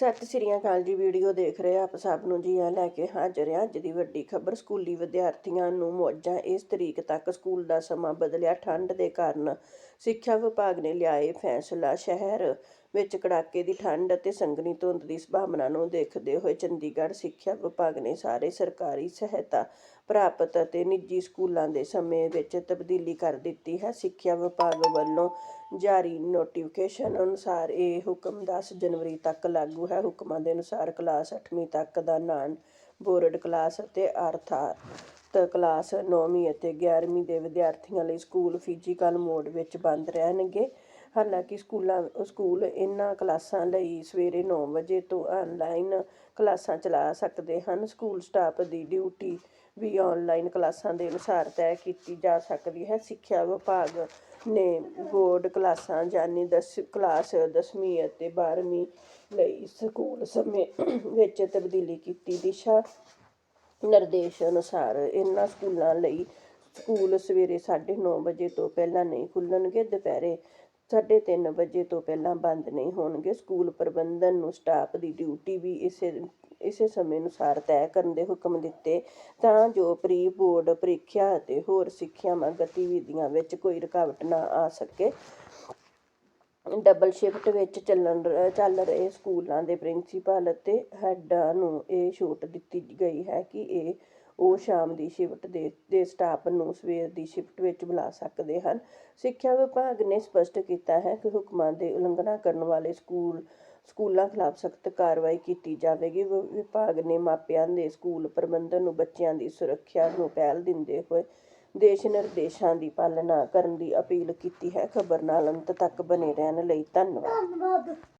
ਸਤਿ ਸ੍ਰੀ ਅਕਾਲ ਜੀ, ਵੀਡੀਓ ਦੇਖ ਰਹੇ ਆਪ ਸਭ ਨੂੰ ਜੀ ਆ ਲੈ ਕੇ ਹਾਜ਼ਰ ਹਾਂ ਅੱਜ ਦੀ ਵੱਡੀ ਖਬਰ। ਸਕੂਲੀ ਵਿਦਿਆਰਥੀਆਂ ਨੂੰ ਮੌਜਾਂ ਇਸ ਤਰੀਕ ਤੱਕ ਸਕੂਲ ਦਾ ਸਮਾਂ ਬਦਲਿਆ। ਠੰਡ ਦੇ ਕਾਰਨ ਸਿੱਖਿਆ ਵਿਭਾਗ ਨੇ ਲਿਆ ਇਹ ਫੈਸਲਾ। ਸ਼ਹਿਰ ਵਿੱਚ ਕੜਾਕੇ ਦੀ ਠੰਡ ਅਤੇ ਸੰਘਣੀ ਧੁੰਦ ਦੀ ਸੰਭਾਵਨਾ ਨੂੰ ਦੇਖਦੇ ਹੋਏ ਚੰਡੀਗੜ੍ਹ ਸਿੱਖਿਆ ਵਿਭਾਗ ਨੇ ਸਾਰੇ ਸਰਕਾਰੀ ਸਹਾਇਤਾ ਪ੍ਰਾਪਤ ਅਤੇ ਨਿੱਜੀ ਸਕੂਲਾਂ ਦੇ ਸਮੇਂ ਵਿੱਚ ਤਬਦੀਲੀ ਕਰ ਦਿੱਤੀ ਹੈ। ਸਿੱਖਿਆ ਵਿਭਾਗ ਵੱਲੋਂ ਜਾਰੀ ਨੋਟੀਫਿਕੇਸ਼ਨ ਅਨੁਸਾਰ ਇਹ ਹੁਕਮ 10 ਜਨਵਰੀ ਤੱਕ ਲਾਗੂ ਹੈ। ਹੁਕਮਾਂ ਦੇ ਅਨੁਸਾਰ ਕਲਾਸ 8ਵੀਂ ਤੱਕ ਦਾ ਨਾਨ ਬੋਰਡ ਕਲਾਸ ਅਤੇ ਅਰਥਾਤ ਕਲਾਸ 9ਵੀਂ ਅਤੇ 11ਵੀਂ ਦੇ ਵਿਦਿਆਰਥੀਆਂ ਲਈ ਸਕੂਲ ਫਿਜ਼ੀਕਲ ਮੋਡ ਵਿੱਚ ਬੰਦ ਰਹਿਣਗੇ। ਹਾਲਾਂਕਿ ਸਕੂਲਾਂ, ਸਕੂਲ ਇਹਨਾਂ ਕਲਾਸਾਂ ਲਈ ਸਵੇਰੇ 9 ਵਜੇ ਤੋਂ ਆਨਲਾਈਨ ਕਲਾਸਾਂ ਚਲਾ ਸਕਦੇ ਹਨ। ਸਕੂਲ ਸਟਾਫ ਦੀ ਡਿਊਟੀ ਵੀ ਆਨਲਾਈਨ ਕਲਾਸਾਂ ਦੇ ਅਨੁਸਾਰ ਤੈਅ ਕੀਤੀ ਜਾ ਸਕਦੀ ਹੈ। ਸਿੱਖਿਆ ਵਿਭਾਗ ਨੇ ਬੋਰਡ ਕਲਾਸਾਂ ਯਾਨੀ ਦਸ, ਕਲਾਸ 10ਵੀਂ ਅਤੇ 12ਵੀਂ ਲਈ ਸਕੂਲ ਸਮੇਂ ਵਿੱਚ ਤਬਦੀਲੀ ਕੀਤੀ। ਦਿਸ਼ਾ ਨਿਰਦੇਸ਼ ਅਨੁਸਾਰ ਇਹਨਾਂ ਸਕੂਲਾਂ ਲਈ ਸਕੂਲ ਸਵੇਰੇ 9:30 ਵਜੇ ਤੋਂ ਪਹਿਲਾਂ ਨਹੀਂ ਖੁੱਲਣਗੇ। ਦੁਪਹਿਰੇ 3:30 ਵਜੇ ਤੋਂ ਪਹਿਲਾਂ ਬੰਦ ਨਹੀਂ ਹੋਣਗੇ। ਸਕੂਲ ਪ੍ਰਬੰਧਨ ਨੂੰ ਸਟਾਫ ਦੀ ਡਿਊਟੀ ਵੀ ਇਸੇ ਇਸੇ ਸਮੇਂ ਅਨੁਸਾਰ ਤੈਅ ਕਰਨ ਦੇ ਹੁਕਮ ਦਿੱਤੇ। ਤਾਂ ਜੋ ਪ੍ਰੀ ਬੋਰਡ ਪ੍ਰੀਖਿਆ ਅਤੇ ਹੋਰ ਸਿੱਖਿਆਵਾਂ ਗਤੀਵਿਧੀਆਂ ਵਿੱਚ ਕੋਈ ਰੁਕਾਵਟ ਨਾ ਆ ਸਕੇ। ਡਬਲ ਸ਼ਿਫਟ ਵਿੱਚ ਚੱਲਣ ਚੱਲ ਰਹੇ ਸਕੂਲਾਂ ਦੇ ਪ੍ਰਿੰਸੀਪਲ ਅਤੇ ਹੈੱਡਾਂ ਨੂੰ ਇਹ ਛੋਟ ਦਿੱਤੀ ਗਈ ਹੈ ਕਿ ਇਹ ਉਹ ਸ਼ਾਮ ਦੀ ਸ਼ਿਫਟ ਦੇ ਦੇ ਸਟਾਫ ਨੂੰ ਸਵੇਰ ਦੀ ਸ਼ਿਫਟ ਵਿੱਚ ਬੁਲਾ ਸਕਦੇ ਹਨ। ਸਿੱਖਿਆ ਵਿਭਾਗ ਨੇ ਸਪਸ਼ਟ ਕੀਤਾ ਹੈ ਕਿ ਹੁਕਮਾਂ ਦੀ ਉਲੰਘਣਾ ਕਰਨ ਵਾਲੇ ਸਕੂਲ, ਸਕੂਲਾਂ ਖਿਲਾਫ ਸਖਤ ਕਾਰਵਾਈ ਕੀਤੀ ਜਾਵੇਗੀ। ਵਿ- ਵਿਭਾਗ ਨੇ ਮਾਪਿਆਂ ਦੇ ਸਕੂਲ ਪ੍ਰਬੰਧਨ ਨੂੰ ਬੱਚਿਆਂ ਦੀ ਸੁਰੱਖਿਆ ਨੂੰ ਪਹਿਲ ਦਿੰਦੇ ਹੋਏ ਦੇਸ਼ ਨਿਰਦੇਸ਼ਾਂ ਦੀ ਪਾਲਣਾ ਕਰਨ ਦੀ ਅਪੀਲ ਕੀਤੀ ਹੈ। ਖਬਰ ਨਾਲ ਅੰਤ ਤੱਕ ਬਣੇ ਰਹਿਣ ਲਈ ਧੰਨਵਾਦ।